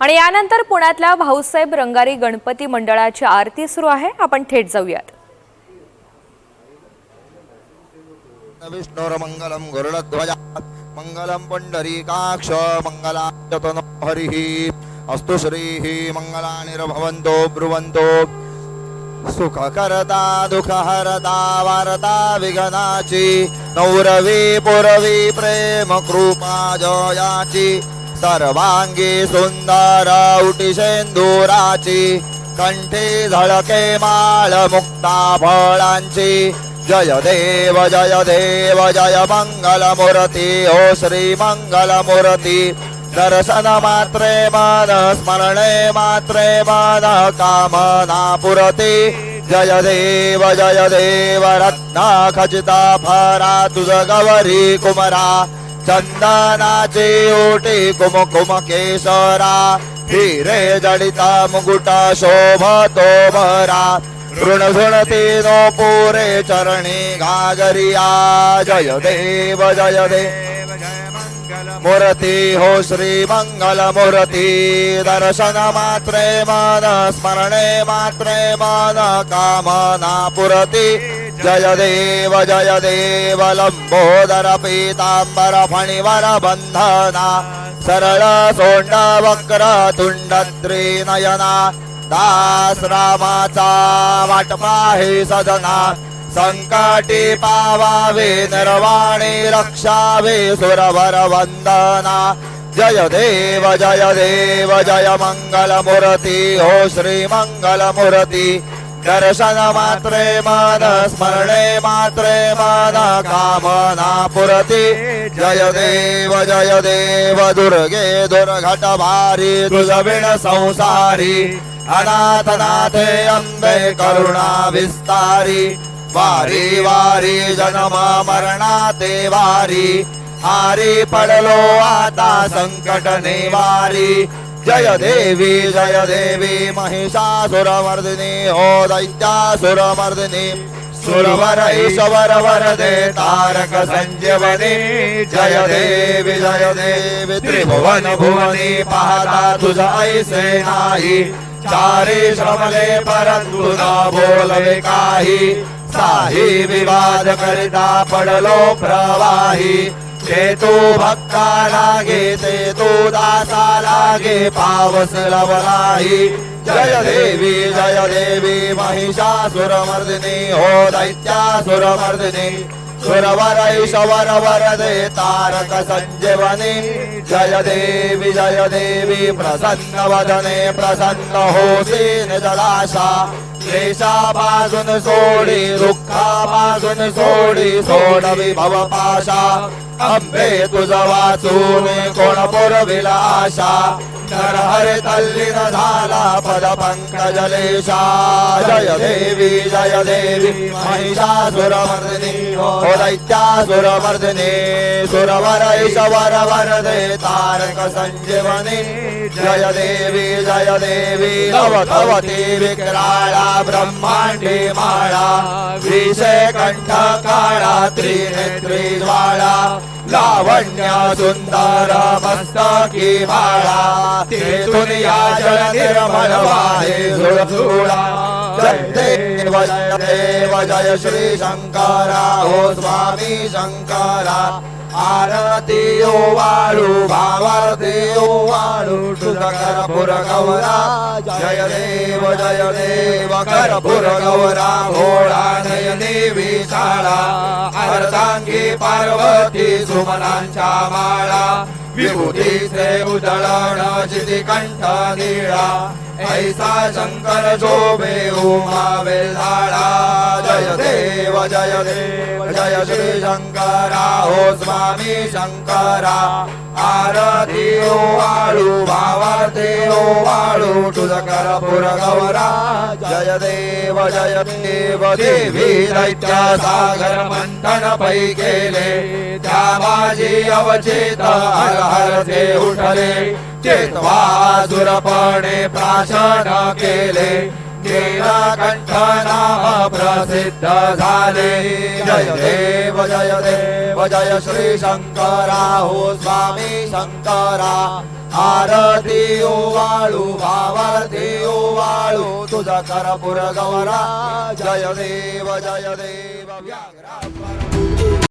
आणि यानंतर पुण्यातल्या भाऊसाहेब रंगारी गणपती मंडळाची आरती सुरू आहे. आपण थेट जाऊयात. विष्णुर्मङ्गलं मंगलम मङ्गलं काक्ष मङ्गलायतनो हरिः अस्तु श्रीः मङ्गलानिर्भवन्तो ब्रुवन्तो सुखकरता दुःखहरता वारता विघनाची नौरवी पुरवी प्रेम कृपा जयाची सर्वांगी सुंदर उटी सेंदुराची कंठी झळके माळ मुक्ता फळांची. जय देव जय देव जय मंगल मूर्ती ओ श्री मंगल मूर्ती दर्शन मात्रे मन स्मरणे मात्रे मन कामना पुरती. जय देव जय देव रत्ना खचिता फरा तुझ गवरी कुमरा. चंदनाचे ओटे कुमकुम केसरा हिरे जडिता मुकुट शोभतो भरा ऋण झुणती नो पुरे चरणी घागरिया जय देव जय देव मूर्ती हो श्री मंगल मूर्ती दर्शन मात्रे मन स्मरणे मात्रे मन कामना पुरती। जय देव जय देव लंबोदर पीतांबर फणिवर बंधना सरळ सोंड वक्र तुंड त्रिनयना दास रामाचा वाटपा हे सदना संकटी पावावे निर्वाणी रक्षावे सुरवर वंदना. जय देव जय देव जय मंगल मूर्ती हो श्री मंगल मूर्ती दर्शन मात्रे मन स्मरणे मात्रे मन कामना पुरती जय देव जय देव दुर्गे दुर्घट भारी तुझ संसारी। अनाथनाथे अम्बे करुणा विस्तारी। वारी वारी जनमा मरणा ते वारी। हारी पडलो आता संकट निवारी। जय देवी जय देवी महिषासुरमर्दिनी ओ हो दैत्यासुरमर्दिनी सुरवर ईश्वर वरदे तारक संजीवनी जय देवी जय देवी त्रिभुवन भुवनी पाहता तुझ ऐसे नाही चारी श्रमले परंतु न बोलवे काही साही विवाद करिता पडलो प्रवाही। ते तू भक्ता लागे ते तू दासा लागे पावस लवलाही. जय देवी जय देवी महिषासुरमर्दिनी हो दैत्यासुरमर्दिनी. सुरवर ईश्वर वरदे तारक सञ्जीवनी जय देवी जय देवी प्रसन्न वदने प्रसन्न होसी निजलाशा क्लेशापासून सोडी दुःखापासून सोडी सोडवी भवपाशा. अंबे तुझ वाचून कोण पुरविला आशा नर हरे तल्लीन झाला पद पंकजलेशा जय देवी जय देवी महिषासुरमर्दिनी हो दैत्यासुरमर्दिनी सुरवर ईश्वर वरदे तारक संजीवनी जय देवी जय देवी नवधवती विक्राळा ब्रह्मांडी माळा विषय कंठ काळा त्रिनेत्री ज्वाळा लावण्या सुंदर मस्तकी माळा तेथून या जल निर्मल वाहे झुळझुळा देव जय देव जय श्री शंकरा हो स्वामी शंकरा. आरती ओ वाळू भावारती ओ वाळू तुझ कर्पूर गौरा जय देव जय देव कर्पूर गौरा भोळा नयनी विशाळा अर्धांगी पार्वती सुमनांच्या माळा विभूतीचे उदळण जिती कंठ निळा ऐसा शंकर शोभे उमा वेल्हाळा जय जय देव जय श्री शंकरा हो स्वामी शंकरा. आरती ओ वाळू भावार्थी ओ हो वाळू गौरा. जय देव जय देव देवी दैत्य सागर मंथन पै केले त्या माझी अवचेत हर हर ते उठले. चेतवा सुरपणे प्राशन केले. केला नाम सिद्ध झाले। जय देव जय देव जय श्री शंकरा हो स्वामी शंकरा। आरती ओ वाळू भावारती ओ वाळू तुझा करपुर गौरा। जय देव जय देव व्याघ्रा।